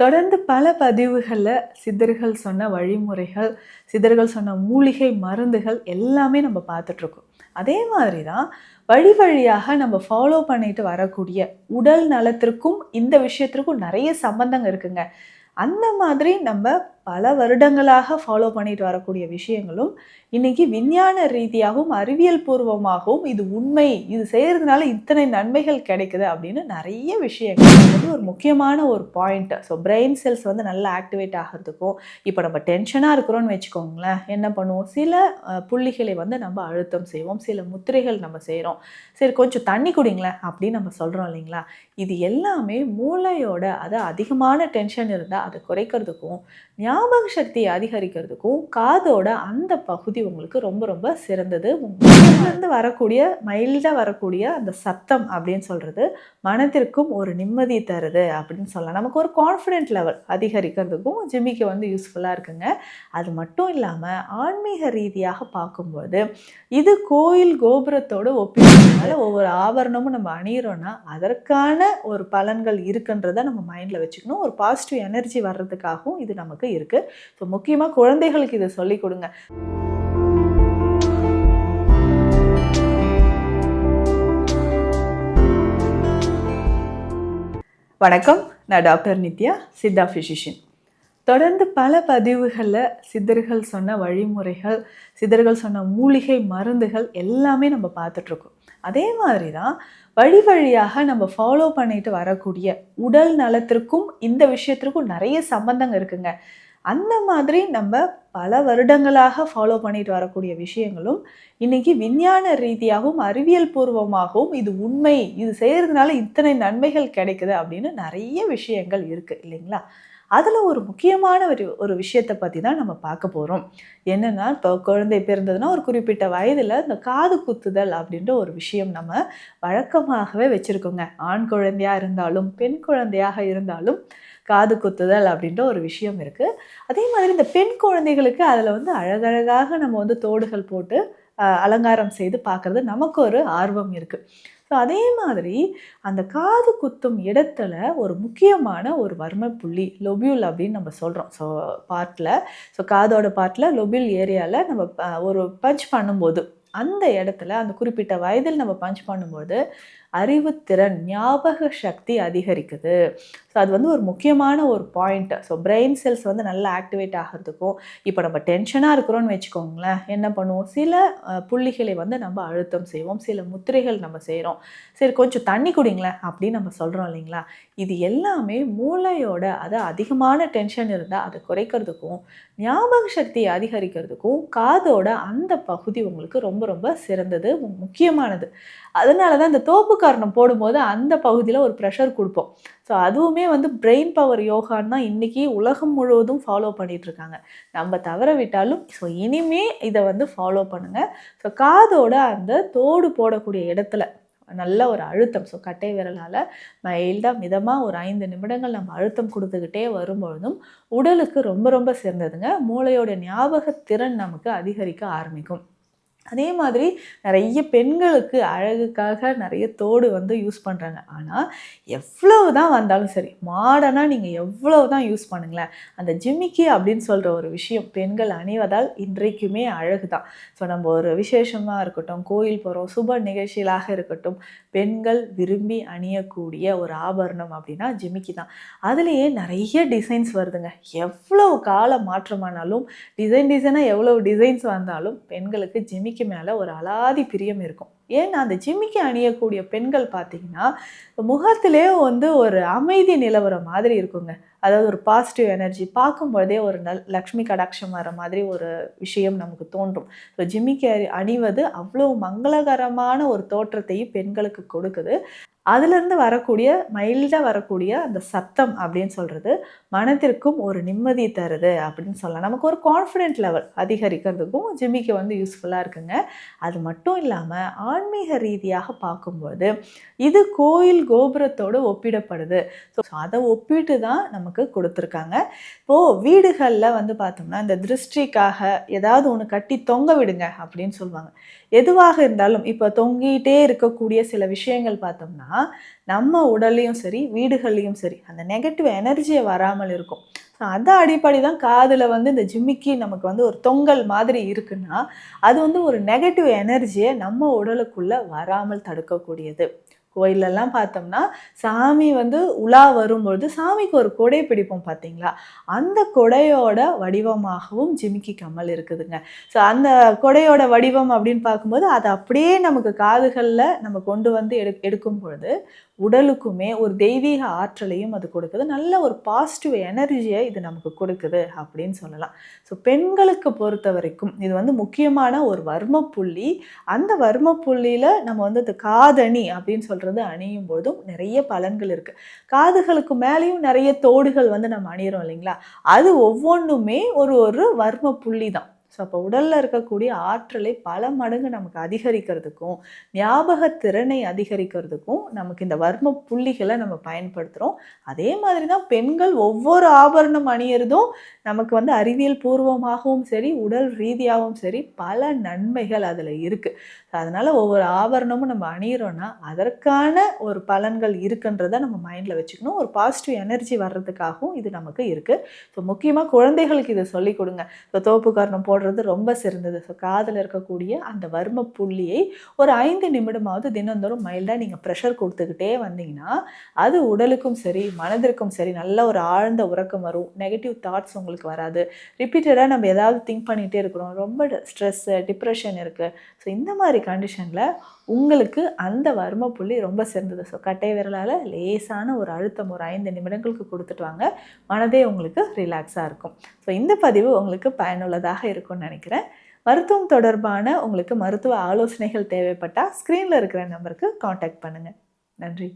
தொடர்ந்து பல பதிவுகளில் சித்தர்கள் சொன்ன வழிமுறைகள் சித்தர்கள் சொன்ன மூலிகை மருந்துகள் எல்லாமே நம்ம பார்த்துட்ருக்கோம். அதே மாதிரி தான் வழி வழியாக நம்ம ஃபாலோ பண்ணிட்டு வரக்கூடிய உடல் நலத்திற்கும் இந்த விஷயத்திற்கும் நிறைய சம்பந்தங்க இருக்குங்க. அந்த மாதிரி நம்ம பல வருடங்களாக ஃபாலோ பண்ணிட்டு வரக்கூடிய விஷயங்களும் இன்னைக்கு விஞ்ஞான ரீதியாகவும் அறிவியல் பூர்வமாகவும் இது உண்மை இது செய்கிறதுனால இத்தனை நன்மைகள் கிடைக்குது அப்படின்னு நிறைய விஷயங்கள். வந்து ஒரு முக்கியமான ஒரு பாயிண்ட் ஸோ பிரெயின் செல்ஸ் வந்து நல்லா ஆக்டிவேட் ஆகிறதுக்கும் இப்போ நம்ம டென்ஷனாக இருக்கிறோம்னு வச்சுக்கோங்களேன் என்ன பண்ணுவோம்? சில புள்ளிகளை வந்து நம்ம அழுத்தம் செய்வோம் சில முத்திரைகள் நம்ம செய்கிறோம் சரி கொஞ்சம் தண்ணி குடிங்களேன் அப்படின்னு நம்ம சொல்கிறோம் இல்லைங்களா? இது எல்லாமே மூளையோட அது அதிகமான டென்ஷன் இருந்தால் அதை குறைக்கிறதுக்கும் ஞாபக சக்தியை அதிகரிக்கிறதுக்கும் காதோட அந்த பகுதி உங்களுக்கு ரொம்ப ரொம்ப சிறந்தது. இருந்து வரக்கூடிய மைல்டாக வரக்கூடிய அந்த சத்தம் அப்படின்னு சொல்கிறது மனத்திற்கும் ஒரு நிம்மதி தருது அப்படின்னு சொல்லலாம். நமக்கு ஒரு கான்ஃபிடென்ட் லெவல் அதிகரிக்கிறதுக்கும் ஜிம்மிக்கு வந்து யூஸ்ஃபுல்லாக இருக்குங்க. அது மட்டும் இல்லாமல் ஆன்மீக ரீதியாக பார்க்கும்போது இது கோயில் கோபுரத்தோட ஒப்பிடுறதுனால ஒவ்வொரு ஆபரணமும் நம்ம அணியிறோன்னா அதற்கான ஒரு பலன்கள் இருக்குன்றதை நம்ம மைண்டில் வச்சுக்கணும். ஒரு பாசிட்டிவ் எனர்ஜி வர்றதுக்காகவும் இது நமக்கு இருக்குது ஸோ முக்கியமாக குழந்தைகளுக்கு இதை சொல்லிக் கொடுங்க. வணக்கம். நான் டாக்டர் நித்யா சித்தா ஃபிசிஷியன் தொடர்ந்து பல பதிவுகளில் சித்தர்கள் சொன்ன வழிமுறைகள் சித்தர்கள் சொன்ன மூலிகை மருந்துகள் எல்லாமே நம்ம பார்த்துட்ருக்கோம் அதே மாதிரி தான் வழி வழியாக நம்ம ஃபாலோ பண்ணிட்டு வரக்கூடிய உடல் நலத்திற்கும் இந்த விஷயத்திற்கும் நிறைய சம்பந்தங்க இருக்குங்க. அந்த மாதிரி நம்ம பல வருடங்களாக ஃபாலோ பண்ணிட்டு வரக்கூடிய விஷயங்களும் இன்னைக்கு விஞ்ஞான ரீதியாகவும் அறிவியல் பூர்வமாகவும் இது உண்மை இது செய்கிறதுனால இத்தனை நன்மைகள் கிடைக்குது அப்படின்னு நிறைய விஷயங்கள் இருக்கு இல்லைங்களா? அதில் ஒரு முக்கியமான ஒரு ஒரு விஷயத்தை பற்றி தான் நம்ம பார்க்க போகிறோம் என்னென்னா இப்போ குழந்தை பிறந்ததுன்னா ஒரு குறிப்பிட்ட வயதில் இந்த காது குத்துதல் அப்படின்ற ஒரு விஷயம் நம்ம வழக்கமாகவே வச்சுருக்கோங்க. ஆண் குழந்தையாக இருந்தாலும் பெண் குழந்தையாக இருந்தாலும் காது குத்துதல் அப்படின்ற ஒரு விஷயம் இருக்குது அதே மாதிரி இந்த பெண் குழந்தைகளுக்கு அதில் வந்து அழகழகாக நம்ம வந்து தோடுகள் போட்டு அலங்காரம் செய்து பார்க்குறது நமக்கு ஒரு ஆர்வம் இருக்குது ஸோ அதே மாதிரி அந்த காது குத்தும் இடத்துல ஒரு முக்கியமான ஒரு வர்ம புள்ளி லொபியூல் அப்படின்னு நம்ம சொல்கிறோம் ஸோ பார்ட்டில் ஸோ காதோட பார்ட்டில் லொபியூல் ஏரியாவில் நம்ம ஒரு பஞ்ச் பண்ணும்போது அந்த இடத்துல அந்த குறிப்பிட்ட வயதில் நம்ம பஞ்ச் பண்ணும்போது அறிவுத்திறன் ஞாபக சக்தி அதிகரிக்குது. ஸோ அது வந்து ஒரு முக்கியமான ஒரு பாயிண்ட் ஸோ பிரெயின் செல்ஸ் வந்து நல்லா ஆக்டிவேட் ஆகிறதுக்கும் இப்போ நம்ம டென்ஷனாக இருக்கிறோம்னு வச்சுக்கோங்களேன் என்ன பண்ணுவோம்? சில புள்ளிகளை வந்து நம்ம அழுத்தம் செய்வோம். சில முத்திரைகள் நம்ம செய்கிறோம் சரி கொஞ்சம் தண்ணி குடிங்களேன் அப்படின்னு நம்ம சொல்கிறோம் இல்லைங்களா? இது எல்லாமே மூளையோட அது அதிகமான டென்ஷன் இருந்தால் அதை குறைக்கிறதுக்கும் ஞாபக சக்தியை அதிகரிக்கிறதுக்கும் காதோட அந்த பகுதி உங்களுக்கு ரொம்ப ரொம்ப சிறந்தது முக்கியமானது. அதனால தான் இந்த தோப்பு கும்பகர்ணம் போடும்போது அந்த பகுதியில் ஒரு ப்ரெஷர் கொடுப்போம். ஸோ அதுவுமே வந்து பிரெயின் பவர் யோகான்னு தான் இன்றைக்கி உலகம் முழுவதும் ஃபாலோ பண்ணிகிட்ருக்காங்க நம்ம தவற விட்டாலும் ஸோ இனிமே இதை வந்து ஃபாலோ பண்ணுங்கள் ஸோ காதோட அந்த தோடு போடக்கூடிய இடத்துல நல்ல ஒரு அழுத்தம் ஸோ கட்டை விரலால் மைல்டாக மிதமாக ஒரு ஐந்து நிமிடங்கள் நம்ம அழுத்தம் கொடுத்துக்கிட்டே வரும்பொழுதும் உடலுக்கு ரொம்ப ரொம்ப சிறந்ததுங்க. மூளையோட ஞாபக திறன் நமக்கு அதிகரிக்க ஆரம்பிக்கும். அதே மாதிரி நிறைய பெண்களுக்கு அழகுக்காக நிறைய தோடு வந்து யூஸ் பண்ணுறாங்க ஆனால் எவ்வளவு தான் வந்தாலும் சரி மாடர்னாக நீங்கள் எவ்வளவு தான் யூஸ் பண்ணுங்களேன் அந்த ஜிமிக்கி அப்படின்னு சொல்கிற ஒரு விஷயம் பெண்கள் அணிவதால் இன்றைக்குமே அழகு தான் ஸோ நம்ம ஒரு விசேஷமாக இருக்கட்டும் கோயில் போகிறோம் சுப நிகழ்ச்சிகளாக இருக்கட்டும் பெண்கள் விரும்பி அணியக்கூடிய ஒரு ஆபரணம் அப்படின்னா ஜிமிக்கி தான். அதுலேயே நிறைய டிசைன்ஸ் வருதுங்க. எவ்வளவு கால மாற்றமானாலும் டிசைன் டிசைனாக எவ்வளவு டிசைன்ஸ் வந்தாலும் பெண்களுக்கு ஜிமிக்கி மேலே ஒரு அலாதி பிரியம் இருக்கும். ஏன்னா அந்த ஜிம்மிக்கு அணியக்கூடிய பெண்கள் பார்த்தீங்கன்னா முகத்திலே வந்து ஒரு அமைதி நிலவர மாதிரி இருக்குங்க. அதாவது ஒரு பாசிட்டிவ் எனர்ஜி பார்க்கும்பொழுதே ஒரு நல் லக்ஷ்மி கடாட்சம் வர மாதிரி ஒரு விஷயம் நமக்கு தோன்றும். ஸோ ஜிம்மிக்கு அணிவது அவ்வளோ மங்களகரமான ஒரு தோற்றத்தையும் பெண்களுக்கு கொடுக்குது. அதுலேருந்து வரக்கூடிய மைல்டாக வரக்கூடிய அந்த சத்தம் அப்படின்னு சொல்கிறது மனத்திற்கும் ஒரு நிம்மதி தருது அப்படின்னு சொல்லலாம். நமக்கு ஒரு கான்ஃபிடென்ட் லெவல் அதிகரிக்கிறதுக்கும் ஜிம்மிக்கு வந்து யூஸ்ஃபுல்லாக இருக்குங்க. அது மட்டும் இல்லாமல் ஆன்மீக ரீதியாக பார்க்கும்போது இது கோயில் கோபுரத்தோடு ஒப்பிடப்படுது. ஸோ அதை ஒப்பிட்டு தான் நமக்கு கொடுத்துருக்காங்க. இப்போது வீடுகளில் வந்து பார்த்தோம்னா இந்த திருஷ்டிக்காக ஏதாவது ஒன்று கட்டி தொங்க விடுங்க அப்படின்னு சொல்லுவாங்க. எதுவாக இருந்தாலும் இப்போ தொங்கிட்டே இருக்கக்கூடிய சில விஷயங்கள் பார்த்தோம்னா நம்ம உடல்லையும் சரி வீடுகள்லையும் சரி அந்த நெகட்டிவ் எனர்ஜியை வராமல் இருக்கும். ஸோ அந்த அடிப்படை தான் காதில் வந்து இந்த ஜிம்மிக்கி நமக்கு வந்து ஒரு தொங்கல் மாதிரி இருக்குன்னா அது வந்து ஒரு நெகட்டிவ் எனர்ஜியை நம்ம உடலுக்குள்ளே வராமல் தடுக்கக்கூடியது. கோயிலெல்லாம் பார்த்தோம்னா சாமி வந்து உலா வரும்பொழுது சாமிக்கு ஒரு கொடை பிடிப்போம் பார்த்தீங்களா? அந்த கொடையோட வடிவமாகவும் ஜிமிக்கி கம்மல் இருக்குதுங்க. ஸோ அந்த கொடையோட வடிவம் அப்படின்னு பார்க்கும்போது அதை அப்படியே நமக்கு காதுகளில் நம்ம கொண்டு வந்து எடு எடுக்கும் பொழுது உடலுக்குமே ஒரு தெய்வீக ஆற்றலையும் அது கொடுக்குது. நல்ல ஒரு பாசிட்டிவ் எனர்ஜியை இது நமக்கு கொடுக்குது அப்படின்னு சொல்லலாம். ஸோ பெண்களுக்கு பொறுத்த வரைக்கும் இது வந்து முக்கியமான ஒரு வர்ம புள்ளி அந்த வர்ம புள்ளியில் நம்ம வந்து இந்த காதணி அப்படின்னு சொல்கிறது அணியும் பொழுதும் நிறைய பலன்கள் இருக்குது காதுகளுக்கு மேலேயும் நிறைய தோடுகள் வந்து நம்ம அணியிறோம் இல்லைங்களா? அது ஒவ்வொன்றுமே ஒரு ஒரு வர்ம புள்ளி தான். ஸோ அப்போ உடலில் இருக்கக்கூடிய ஆற்றலை பல மடங்கு நமக்கு அதிகரிக்கிறதுக்கும் ஞாபக திறனை அதிகரிக்கிறதுக்கும் நமக்கு இந்த வர்ம புள்ளிகளை நம்ம பயன்படுத்துகிறோம் அதே மாதிரி தான் பெண்கள் ஒவ்வொரு ஆபரணம் அணியிறதும் நமக்கு வந்து அறிவியல் பூர்வமாகவும் சரி உடல் ரீதியாகவும் சரி பல நன்மைகள் அதில் இருக்குது அதனால் ஒவ்வொரு ஆபரணமும் நம்ம அணியிறோன்னா அதற்கான ஒரு பலன்கள் இருக்குன்றதை நம்ம மைண்டில் வச்சுக்கணும். ஒரு பாசிட்டிவ் எனர்ஜி வர்றதுக்காகவும் இது நமக்கு இருக்குது ஸோ முக்கியமாக குழந்தைகளுக்கு இதை சொல்லிக் கொடுங்க. ஸோ தோப்பு காரணம் போடுறது ரொம்ப சிறந்தது. ஸோ காதில் இருக்கக்கூடிய அந்த வர்ம புள்ளியை ஒரு ஐந்து நிமிடமாவது தினந்தோறும் மைல்டாக நீங்கள் ப்ரெஷர் கொடுத்துக்கிட்டே வந்தீங்கன்னா அது உடலுக்கும் சரி மனதிற்கும் சரி நல்ல ஒரு ஆழ்ந்த உறக்கம் வரும். நெகட்டிவ் தாட்ஸ் உங்களுக்கு வராது. ரிப்பீட்டடாக நம்ம ஏதாவது திங்க் பண்ணிகிட்டே இருக்கிறோம். ரொம்ப ஸ்ட்ரெஸ்ஸு டிப்ரெஷன் இருக்குது இந்த மாதிரி கண்டிஷனில் உங்களுக்கு அந்த வர்ம புள்ளி ரொம்ப சிறந்தது. ஸோ கட்டை விரலால் லேசான ஒரு அழுத்தம் ஒரு ஐந்து நிமிடங்களுக்கு கொடுத்துட்டு வாங்க. மனதே உங்களுக்கு ரிலாக்ஸாக இருக்கும். ஸோ இந்த பதிவு உங்களுக்கு பயனுள்ளதாக இருக்கும்னு நினைக்கிறேன். மருத்துவம் தொடர்பான உங்களுக்கு மருத்துவ ஆலோசனைகள் தேவைப்பட்டால் ஸ்க்ரீனில் இருக்கிற நம்பருக்கு காண்டாக்ட் பண்ணுங்கள் நன்றி.